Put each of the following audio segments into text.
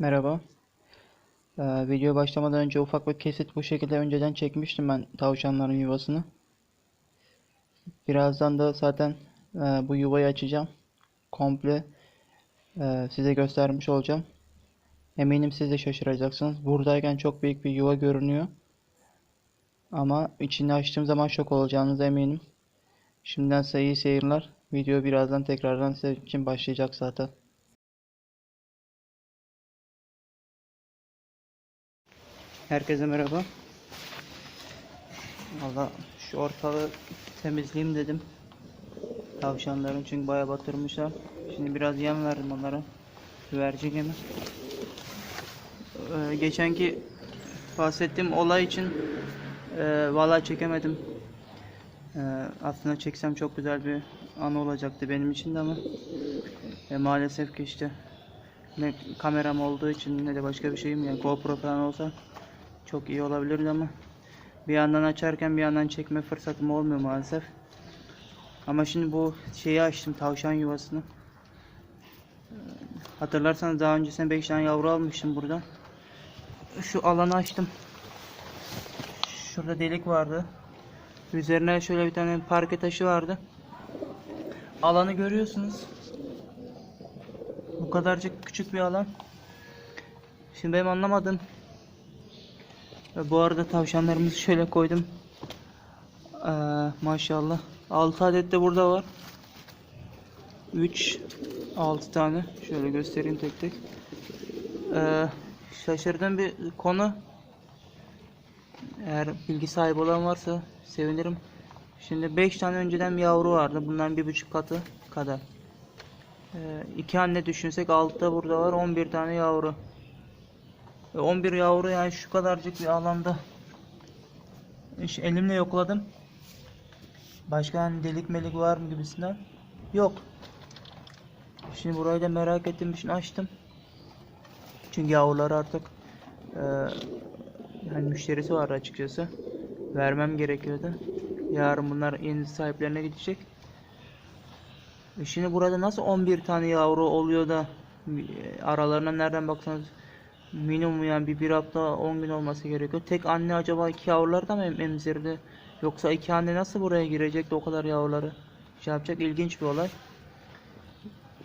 Merhaba. Ee, video başlamadan önce ufak bir kesit bu şekilde önceden çekmiştim ben tavşanların yuvasını. Birazdan da zaten e, bu yuvayı açacağım. Komple e, size göstermiş olacağım. Eminim siz de şaşıracaksınız. Buradayken çok büyük bir yuva görünüyor. Ama içini açtığım zaman şok olacağınıza eminim. Şimdiden size iyi seyirler. Video birazdan tekrardan sizin için başlayacak zaten. Herkese merhaba. Valla şu ortalığı temizleyeyim dedim. Tavşanların çünkü bayağı batırmışlar. Şimdi biraz yem verdim onlara. Güvercin yemi. Ee, geçenki bahsettiğim olay için e, valla çekemedim. Ee, aslında çeksem çok güzel bir an olacaktı benim için de ama e, maalesef ki işte ne kameram olduğu için ne de başka bir şeyim yani GoPro falan olsa çok iyi olabilirdi ama bir yandan açarken bir yandan çekme fırsatım olmuyor maalesef. Ama şimdi bu şeyi açtım tavşan yuvasını. Ee, Hatırlarsanız daha öncesinde 5 tane yavru almıştım burada. Şu alanı açtım. Şurada delik vardı. Üzerine şöyle bir tane parke taşı vardı. Alanı görüyorsunuz. Bu kadarcık küçük bir alan. Şimdi benim anlamadığım ve bu arada tavşanlarımızı şöyle koydum. Ee, maşallah. 6 adet de burada var. 3 6 tane. Şöyle göstereyim tek tek. Ee, şaşırdığım bir konu. Eğer bilgi sahibi olan varsa sevinirim. Şimdi 5 tane önceden yavru vardı. Bunların bir buçuk katı kadar. Ee, anne düşünsek 6 da burada var. 11 tane yavru. Ve 11 yavru yani şu kadarcık bir alanda İş elimle yokladım. Başka hani delik melik var mı gibisinden. Yok. Şimdi burayı da merak ettiğim için açtım. Çünkü yavruları artık e, yani müşterisi var açıkçası. Vermem gerekiyordu. Yarın bunlar yeni sahiplerine gidecek. E şimdi burada nasıl 11 tane yavru oluyor da e, aralarına nereden baksanız minimum yani bir, bir hafta 10 gün olması gerekiyor. Tek anne acaba iki yavruları da mı em- emzirdi? Yoksa iki anne nasıl buraya girecek o kadar yavruları şey yapacak? İlginç bir olay.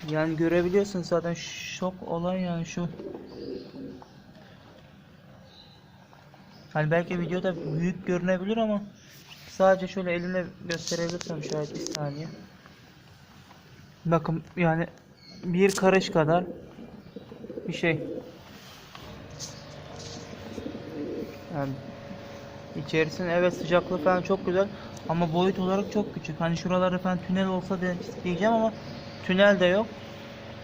Yani görebiliyorsun zaten şok olay yani şu. Hani belki videoda büyük görünebilir ama sadece şöyle elimle gösterebilirsem şayet bir saniye. Bakın yani bir karış kadar bir şey. Yani içerisinin evet sıcaklığı falan çok güzel ama boyut olarak çok küçük. Hani şuraları falan tünel olsa diyeceğim ama tünel de yok.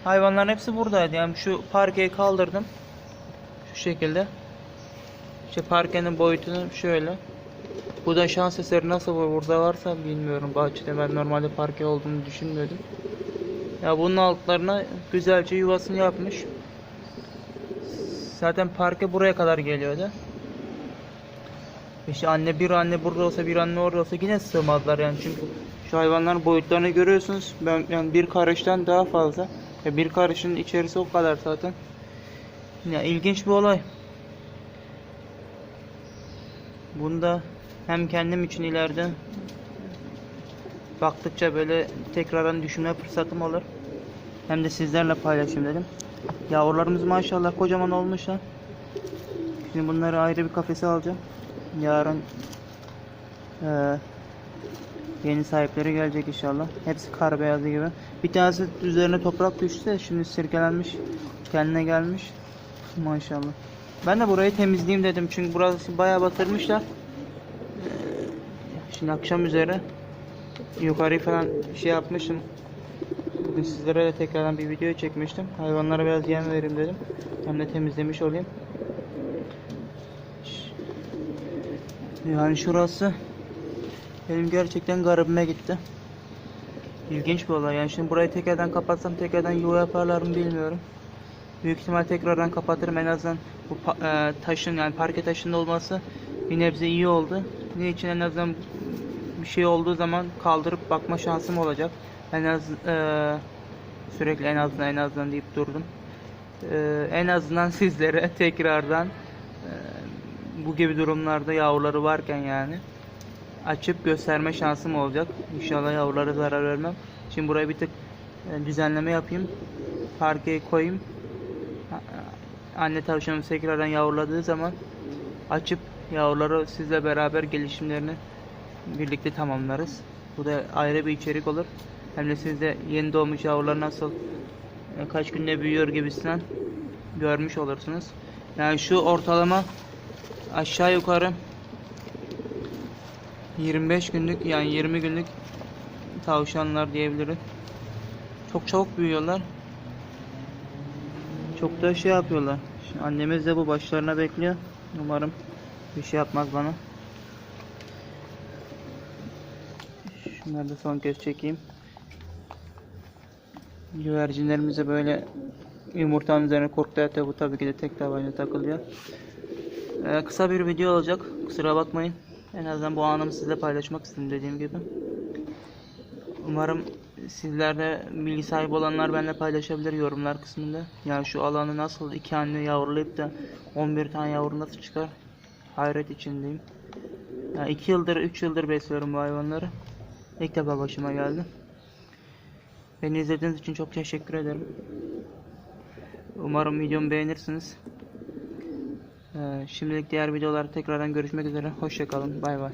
Hayvanların hepsi buradaydı. Yani şu parkeyi kaldırdım. Şu şekilde. İşte parkenin boyutunu şöyle. Bu da şans eseri nasıl bu- burada varsa bilmiyorum bahçede. Ben normalde parke olduğunu düşünmüyordum. Ya bunun altlarına güzelce yuvasını yapmış. Zaten parke buraya kadar geliyordu. İşte anne bir anne burada olsa bir anne orada olsa yine sığmazlar yani çünkü şu hayvanların boyutlarını görüyorsunuz. Ben yani bir karıştan daha fazla. Ya bir karışın içerisi o kadar zaten. Ya ilginç bir olay. Bunda hem kendim için ileride baktıkça böyle tekrardan düşünme fırsatım olur. Hem de sizlerle paylaşayım dedim. Yavrularımız maşallah kocaman olmuşlar. Şimdi bunları ayrı bir kafese alacağım. Yarın eee, yeni sahipleri gelecek inşallah. Hepsi kar beyazı gibi. Bir tanesi üzerine toprak düştü. Şimdi sirkelenmiş. Kendine gelmiş. Maşallah. Ben de burayı temizleyeyim dedim. Çünkü burası bayağı batırmışlar. Eee, Şimdi akşam üzere yukarıyı falan şey yapmışım. Bugün sizlere de tekrardan bir video çekmiştim. Hayvanlara biraz yem vereyim dedim. Hem de temizlemiş olayım. Yani şurası benim gerçekten garibime gitti. İlginç bir olay. Yani şimdi burayı tekrardan kapatsam tekrardan yuva yaparlar mı bilmiyorum. Büyük ihtimal tekrardan kapatırım en azından bu e, taşın yani parke taşının olması bir nebze iyi oldu. Niçin en azından bir şey olduğu zaman kaldırıp bakma şansım olacak. En az e, sürekli en azından en azından deyip durdum. Ee, en azından sizlere tekrardan e, bu gibi durumlarda yavruları varken yani açıp gösterme şansım olacak. İnşallah yavrulara zarar vermem. Şimdi buraya bir tık e, düzenleme yapayım. Parkeye koyayım. A- Anne tavşanımız tekrardan yavruladığı zaman açıp yavruları sizle beraber gelişimlerini birlikte tamamlarız. Bu da ayrı bir içerik olur. Hem de siz de yeni doğmuş yavrular nasıl e, kaç günde büyüyor gibisinden görmüş olursunuz. Yani şu ortalama aşağı yukarı 25 günlük yani 20 günlük tavşanlar diyebilirim. Çok çabuk büyüyorlar. Çok da şey yapıyorlar. Şimdi annemiz de bu başlarına bekliyor. Umarım bir şey yapmaz bana. Şunları da son kez çekeyim. Güvercinlerimiz de böyle yumurtanın üzerine korktu bu tabii ki de tek tabanca takılıyor. Ee, kısa bir video olacak. Kusura bakmayın. En azından bu anımı sizle paylaşmak istedim dediğim gibi. Umarım sizler de bilgi sahibi olanlar benimle paylaşabilir yorumlar kısmında. Yani şu alanı nasıl iki anne yavrulayıp da 11 tane yavru nasıl çıkar? Hayret içindeyim. Yani 2 yıldır 3 yıldır besliyorum bu hayvanları. İlk defa başıma geldi. Beni izlediğiniz için çok teşekkür ederim. Umarım videomu beğenirsiniz. Ee, şimdilik diğer videolarda tekrardan görüşmek üzere. Hoşçakalın. Bay bay.